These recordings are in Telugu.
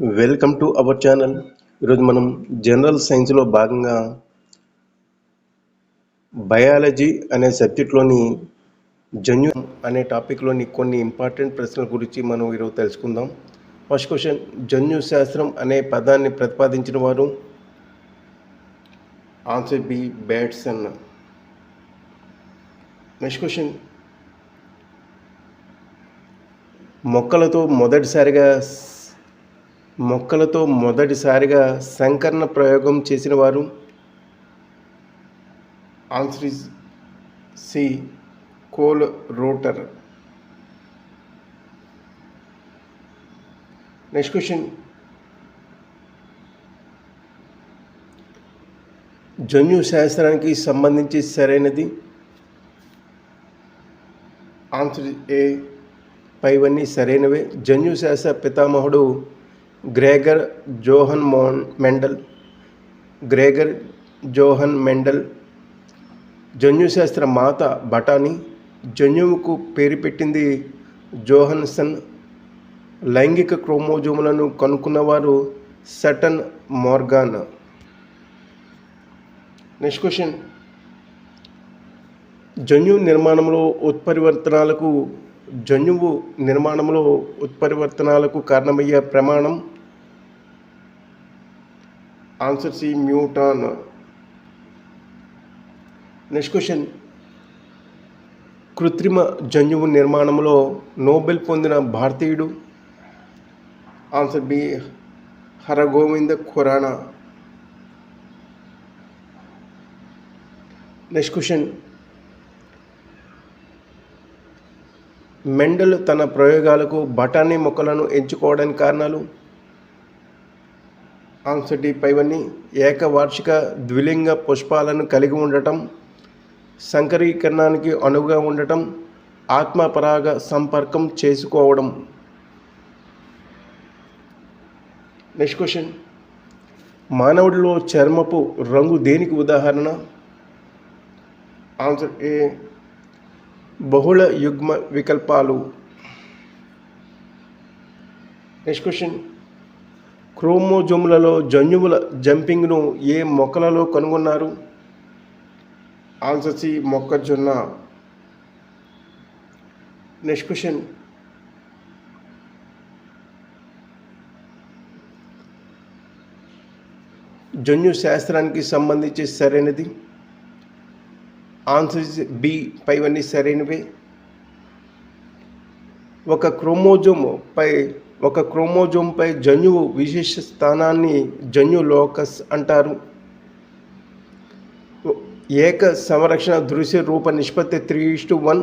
వెల్కమ్ టు అవర్ ఛానల్ ఈరోజు మనం జనరల్ సైన్స్లో భాగంగా బయాలజీ అనే సబ్జెక్ట్లోని జన్యు అనే టాపిక్లోని కొన్ని ఇంపార్టెంట్ ప్రశ్నల గురించి మనం ఈరోజు తెలుసుకుందాం. ఫస్ట్ క్వశ్చన్ జన్యు శాస్త్రం అనే పదాన్ని ప్రతిపాదించిన వారు? Answer B Bateson next question మొక్కలతో మొదటిసారిగా మొక్కలతో మొదటిసారిగా సంకరణ ప్రయోగం చేసిన వారు? Answer is C. Kolreuter. Next question. జన్యు శాస్త్రానికి సంబంధించి సరైనది? Answer A. పైవన్నీ సరైనవే. జన్యు శాస్త్ర పితామహుడు గ్రేగర్ జోహన్ మోన్ మెండల్ గ్రేగర్ జోహన్ మెండల్ జన్యుశాస్త్ర మాత బఠానీ జన్యువుకు పేరు పెట్టింది జోహన్సన్. లైంగిక క్రోమోజోములను కనుక్కున్నవారు సటన్ మోర్గాన్. Next question. జన్యు నిర్మాణంలో ఉత్పరివర్తనాలకు జన్యువు నిర్మాణంలో ఉత్పరివర్తనాలకు కారణమయ్యే ప్రమాణం answer C muton. Next question. కృత్రిమ జన్యువు నిర్మాణంలో నోబెల్ పొందిన భారతీయుడు? Answer B Hargobind Khorana. Next question. Mendel తన ప్రయోగాలకు బఠానీ మొక్కలను ఎంచుకోవడానికి కారణాలు? ఆన్సర్ డి పైవన్నీ ఏకవార్షిక ద్విలింగ పుష్పాలను కలిగి ఉండటం సంకరీకరణానికి అనువుగా ఉండటం ఆత్మపరాగ సంపర్కం చేసుకోవడం. Next question. మానవుడిలో చర్మపు రంగు దేనికి ఉదాహరణ? ఆన్సర్ ఏ బహుళ యుగ్మ వికల్పాలు. నెక్స్ట్ క్వశ్చన్ క్రోమోజోములలో జన్యువుల జంపింగ్ను ఏ మొక్కలలో కనుగొన్నారు? ఆన్సర్ సి మొక్కజొన్న. నెక్స్ట్ క్వశ్చన్ జన్యు శాస్త్రానికి సంబంధించి సరైనది? ఆన్సర్ బి పైవన్నీ సరైనవే. ఒక క్రోమోజోమ్ పై ఒక క్రోమోజోమ్పై జన్యువు విశేష స్థానాన్ని జన్యు లోకస్ అంటారు. ఏక సంరక్షణ దృశ్య రూప నిష్పత్తి త్రీ ఇస్టు వన్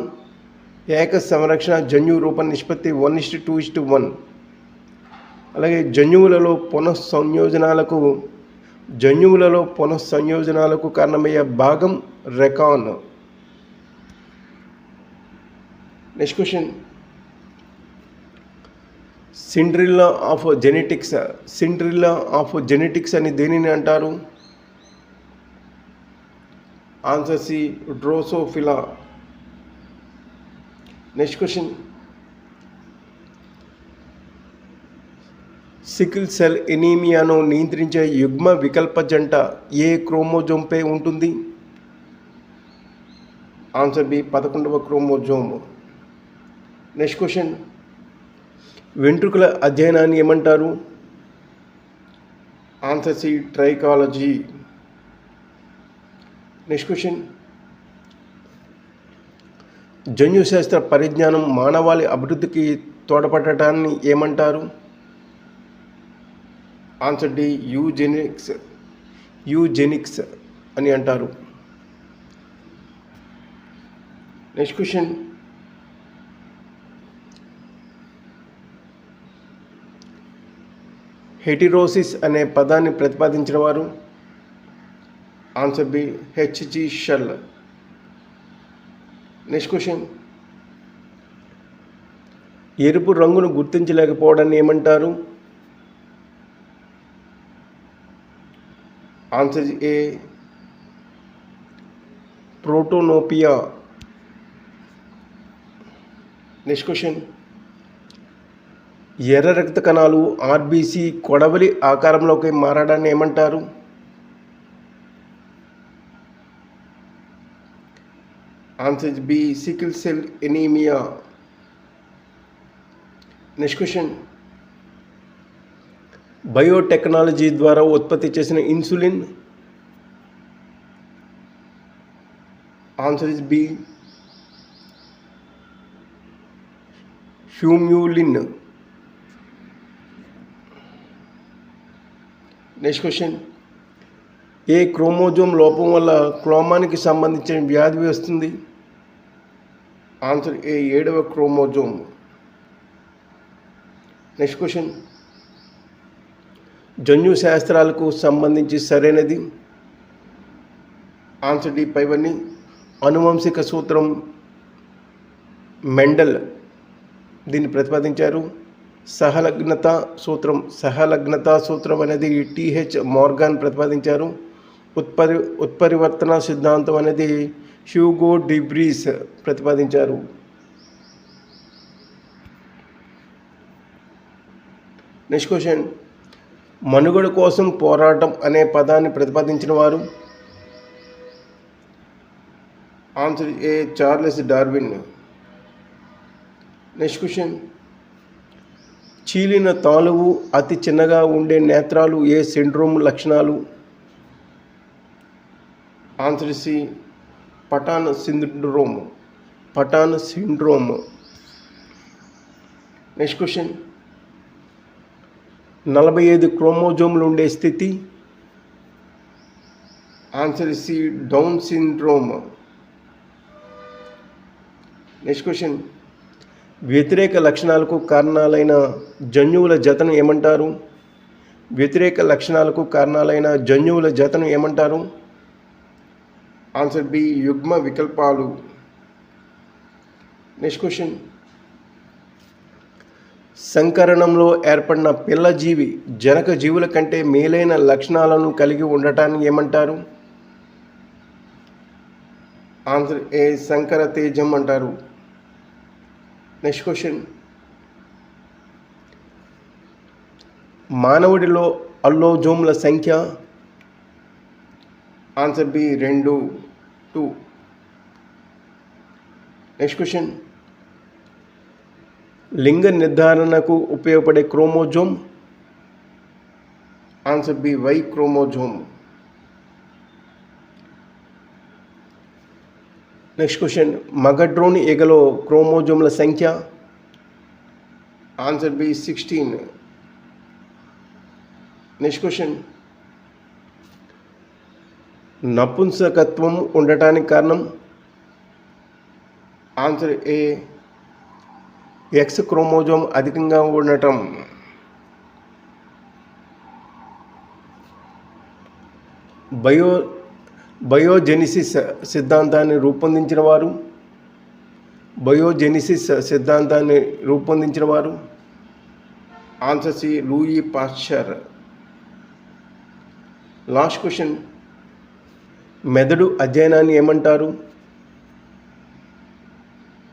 ఏక సంరక్షణ జన్యు రూప నిష్పత్తి one is to two is to one. అలాగే జన్యువులలో పునఃసంయోజనాలకు జన్యువులలో పునఃసంయోజనాలకు కారణమయ్యే భాగం recon. Next question Cinderella of genetics Cinderella of genetics అని దేనిని అంటారు? Answer C Drosophila next question sickle cell ఎనీమియాను నియంత్రించే యుగ్మ వికల్ప జంట ఏ క్రోమోజోమ్పై ఉంటుంది? ఆన్సర్ బి పదకొండవ క్రోమోజోమ్. Next question. వెంట్రుకల అధ్యయనాన్ని ఏమంటారు? Answer C trichology. Next question. జన్యుశాస్త్ర పరిజ్ఞానం మానవాళి అభివృద్ధికి తోడ్పడటాన్ని ఏమంటారు? ఆన్సర్ డి యూజెనిక్స్ యూజెనిక్స్ అని అంటారు. Next question. హెటిరోసిస్ అనే పదాన్ని ప్రతిపాదించిన వారు? Answer B H G Shull. Next question. ఎరుపు రంగును గుర్తించలేకపోవడాన్ని ఏమంటారు? Answer A protanopia next question ఎర్ర రక్త కణాలు ఆర్బీసీ కొడవలి ఆకారంలోకి మారడాన్ని ఏమంటారు? Answer B sickle cell anaemia next question biotechnology ద్వారా ఉత్పత్తి చేసిన insulin. Answer is B Humulin next question A chromosome లోపం వల్ల క్లోమానికి సంబంధించిన వ్యాధి వస్తుంది? ఆన్సర్ ఏ ఏడవ క్రోమోజోమ్. నెక్స్ట్ క్వశ్చన్ జన్యు శాస్త్రాలకు సంబంధించి సరైనది. ఆన్సర్ డి పైవన్నీ అనువంశిక సూత్రం మెండల్ దీన్ని ప్రతిపాదించారు. సహలగ్నత సూత్రం సహలగ్నత సూత్రం అనేది టిహెచ్ మార్గాన్ ప్రతిపాదించారు. ఉత్పరి ఉత్పరివర్తన సిద్ధాంతం అనేది హ్యూగో డిబ్రీస్ ప్రతిపాదించారు. నెక్స్ట్ క్వశ్చన్ మనుగడ కోసం పోరాటం అనే పదాన్ని ప్రతిపాదించిన వారు? Answer A Charles Darwin next question చీలిన తాలువు అతి చిన్నగా ఉండే నేత్రాలు ఏ సిండ్రోమ్ లక్షణాలు? Answer C Patau syndrome. Patau syndrome. Next question నలభై ఐదు క్రోమోజోములు ఉండే స్థితి? Answer C Down syndrome next question వ్యతిరేక లక్షణాలకు కారణాలైన జన్యువుల జతను ఏమంటారు? వ్యతిరేక లక్షణాలకు కారణాలైన జన్యువుల జతను ఏమంటారు? ఆన్సర్ బి యుగ్మ వికల్పాలు. నెక్స్ట్ క్వశ్చన్ సంకరణంలో ఏర్పడిన పిల్లజీవి జనక జీవుల కంటే మేలైన లక్షణాలను కలిగి ఉండటాన్ని ఏమంటారు? ఆన్సర్ ఏ సంకర తేజం అంటారు. Next question. మానవుడిలో అల్లోజోమ్ల సంఖ్య? ఆన్సర్ బి రెండు టూ. Next question. లింగ నిర్ధారణకు ఉపయోగపడే chromosome. Answer B Y chromosome. Next question మగడ్రోని ఈగలో క్రోమోజోమ్ల సంఖ్య? Answer B sixteen next question నపుంసకత్వం ఉండటానికి కారణం? ఆన్సర్ ఏ ఎక్స్ క్రోమోజోమ్ అధికంగా ఉండటం. బయో బయోజెనిసిస్ సిద్ధాంతాన్ని రూపొందించిన వారు. బయోజెనిసిస్ సిద్ధాంతాన్ని రూపొందించిన వారు. Answer C Louis Pasteur last question. మెదడు అధ్యయనాన్ని ఏమంటారు?